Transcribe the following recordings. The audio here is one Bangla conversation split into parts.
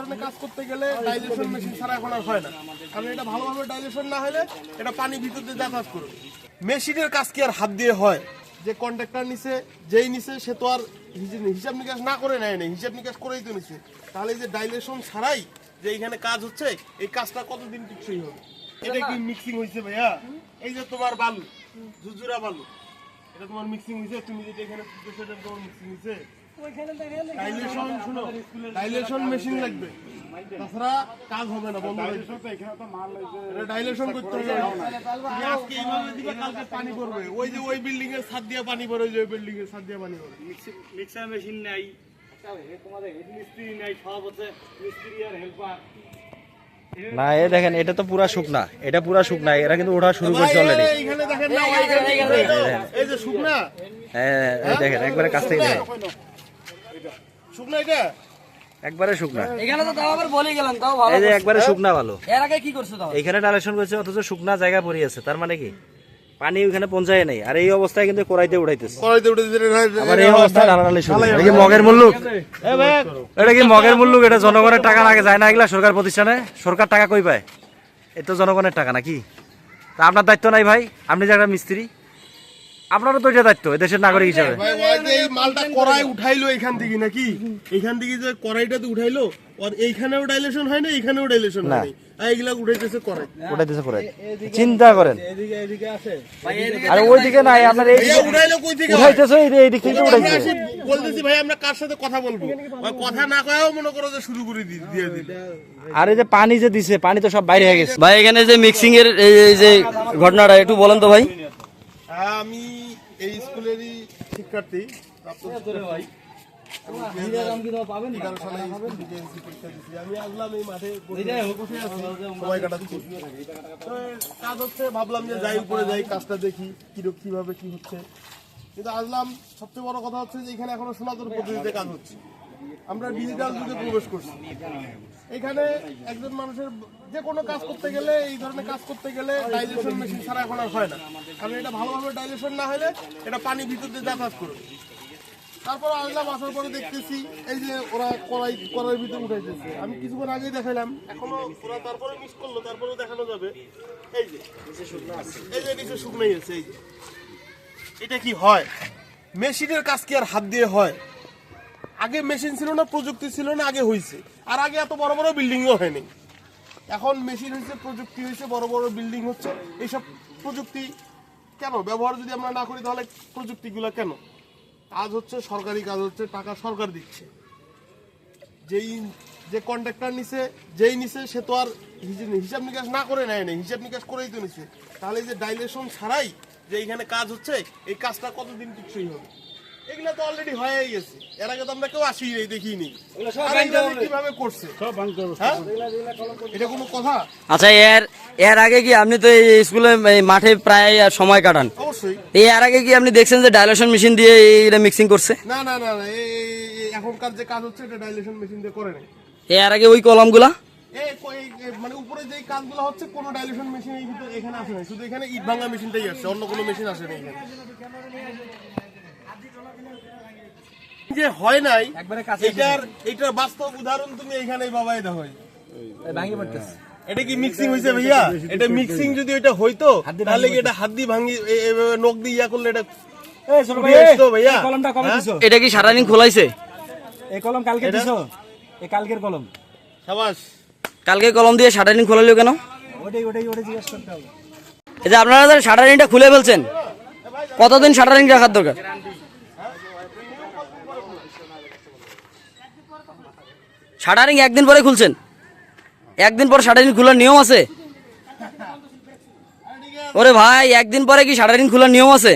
ধরনের কাজ করতে গেলে ডাইলেশন মেশিন ছাড়া এখন আর হয় না কারণ এটা ভালোভাবে ডাইলেশন না হলে এটা পানি ভিতর দিয়ে যাতায়াত করবে মেশিনের কাজ কি আর হাত দিয়ে হয় যে কন্ট্রাক্টর নিছে যেই নিছে সে তো আর হিসাব নিকাশ না করে নেয় না হিসাব নিকাশ করেই তো নিছে তাহলে যে ডাইলেশন ছাড়াই যে এখানে কাজ হচ্ছে এই কাজটা কতদিন টিকসই হবে এটা কি মিক্সিং হয়েছে ভাইয়া এই যে তোমার বালু জুজুরা বালু এটা তোমার মিক্সিং হয়েছে তুমি যেটা এখানে তোমার মিক্সিং হয়েছে ডাইলেশন শুনো ডাইলেশন মেশিন লাগবে। তাছাড়া কাজ হবে না বন্ধ এটা ডাইলেশন করতে হবে। আজকে এইভাবে দিবে কালকে পানি পড়বে। ওই যে ওই বিল্ডিং এর ছাদ দিয়ে পানি পড়ে ওই যে বিল্ডিং এর ছাদ দিয়ে পানি পড়ে। মিক্সার মেশিন নাই তোমাদের হেড মিস্ত্রি নাই। সব হচ্ছে মিস্ত্রি আর হেল্পার না এ দেখেন এটা তো পুরা শুকনা। এটা পুরা শুকনা এরা কিন্তু ওঠা শুরু করছে অলরেডি এই- না যে শুকনা? হ্যাঁ দেখেন একবারে কাছ থেকে দেখেন। শুকনা এটা? একবারে শুকনা। এখানে তো তাও আবার বলে গেলাম তাও ভালো এই যে একবারে শুকনা ভালো। এর আগে কি করছ তাও? এইখানে ডাইলেশন করছে অথচ শুকনা জায়গা পড়ে আছে তার মানে কি? পানি ওখানে পৌঁছায় নাই আর এই অবস্থায় কিন্তু কোরাইতে উঠাইতেছে। কড়াইতে উঠে আবার এই অবস্থায় ঢালাঢালি শুরু। এটা কি মগের মুল্লুক? এটা কি মগের মুল্লুক? এটা জনগণের টাকা লাগে যায় না এগুলা সরকার প্রতিষ্ঠানে? সরকার টাকা কই পায়? এটা জনগণের টাকা নাকি? তা আপনার দায়িত্ব নাই ভাই? আপনি যে একটা মিস্ত্রি আপনারও তো এটা দায়িত্ব এই দেশের নাগরিক হিসাবে। এই মালটা কড়াই উঠাইলো এখান থেকে নাকি? এখান থেকে যে কড়াইটা তো উঠাইলো আর এইখানেও ডাইলেশন হয় না এইখানেও ডাইলেশন হয় এইগুলা উঠাইতেছে কড়াই। উঠাইতেছে করে চিন্তা করেন। এদিকে এদিকে আছে আর ওইদিকে নাই আপনার এই উঠাইলো কই থেকে? উঠাইতেছে এই এই দিক থেকে উঠাইছে বলতেছি ভাই আমরা কার সাথে কথা বলব? কথা না কয়েও মনে করো যে শুরু করে দি- দিয়ে দিল আর এই যে পানি যে দিছে পানি তো সব বাইরে হয়ে গেছে। ভাই এখানে যে মিক্সিং এর এই এই যে ঘটনাটা একটু বলেন তো ভাই। হ্যাঁ আমি এই স্কুলেরই শিক্ষার্থী প্রাপ্ত ভাই। তো কাজ হচ্ছে ভাবলাম যে যাই উপরে যাই কাজটা দেখি কীরকম কীভাবে কি হচ্ছে। কিন্তু আসলাম সবচেয়ে বড় কথা হচ্ছে যে এখানে এখনও সনাতন পদ্ধতিতে কাজ হচ্ছে। আমরা ডিজিটাল যুগে প্রবেশ করছি। এখানে একজন মানুষের যে কোনো কাজ করতে গেলে, এই ধরনের কাজ করতে গেলে ডাইলেশন মেশিন ছাড়া এখন আর হয় না। কারণ এটা ভালোভাবে ডাইলেশন না হলে এটা পানি ভিতর দিয়ে যাতায়াত করবে। তারপর আসলাম আসার পরে দেখতেছি, এই যে ওরা কড়াই, কড়াইয়ের ভিতরে উঠাইতেছে। আমি কিছুক্ষণ আগেই দেখাইলাম, এখনও ওরা তারপরে মিস করল তারপরেও দেখানো যাবে। এই যে এই যে নিচে শুকনোই আছে, এই যে। এটা কি হয়? মেশিনের কাজ কি আর হাত দিয়ে হয়? আগে মেশিন ছিল না, প্রযুক্তি ছিল না, আগে হয়েছে আর আগে এত বড় বড় বিল্ডিংও হয়নি। এখন মেশিন হয়েছে প্রযুক্তি হয়েছে বড় বড় বিল্ডিং হচ্ছে। এইসব প্রযুক্তি কেন? ব্যবহার যদি আমরা না করি, তাহলে প্রযুক্তিগুলো কেন? কাজ হচ্ছে, সরকারি কাজ হচ্ছে, টাকা সরকার দিচ্ছে। যেই, যে কন্ট্রাক্টর নিছে, যেই নিছে, সে তো আর হিসাব নিকাশ না করে নেয় হিসাব নিকাশ করেই তো নিছে। তাহলে যে ডাইলেশন ছাড়াই যে এখানে কাজ হচ্ছে, এই কাজটা কতদিন টিকসই হবে? এগুলা তো অলরেডি হয়ে গেছে। এর আগে তো আমরা কেউ আসি নাই দেখিনি। কীভাবে করছে? হ্যাঁ? এটা কোনো কথা? আচ্ছা এর এর আগে কি আপনি তো এই স্কুলে মাঠে প্রায় সময় কাটান? অবশ্যই। এই এর আগে কি আপনি দেখছেন যে ডাইলেশন মেশিন দিয়ে এটা মিক্সিং করছে? না না না না এই- এখনকার যে কাজ হচ্ছে এটা ডাইলেশন মেশিন দিয়ে করে নাই। এর আগে ওই কলমগুলা? মানে উপরে যে কাজগুলো হচ্ছে কোনো ডাইলেশন মেশিন এই এখানে আসে নাই। শুধু এখানে ইট ভাঙা মেশিনটাই আসছে অন্য কোনো মেশিন আসে নাই এখানে। যে হয় নাই এটার এটার বাস্তব উদাহরণ তুমি এখানেই বাবাই দেখো। এটা কি মিক্সিং হয়েছে ভাইয়া? এটা মিক্সিং যদি এটা হইতো তাহলে কি এটা হাত দিয়ে ভাঙি নখ দিয়ে ইয়া করলে এটা হ্যাঁ? দিছো? এটা কি সারাদিন খোলাইছে? এই কলম কালকে দিছো? এই কালকের কলম। সাবাস। কালকে কলম দিয়ে সারাদিন খোলালো কেন? ওটাই ওটাই ওটাই জিজ্ঞেস করতে হবে। এই যে আপনারা যে শাটারিংটা খুলে ফেলছেন কতদিন শাটারিং রাখার দরকার? শাটারিং একদিন পরে খুলছেন? একদিন পর শাটারিং খোলার নিয়ম আছে? ওরে ভাই, একদিন পরে কি শাটারিং খোলার নিয়ম আছে?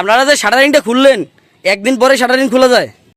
আপনারা যে শাটারিংটা খুললেন, একদিন পরে শাটারিং খোলা যায়?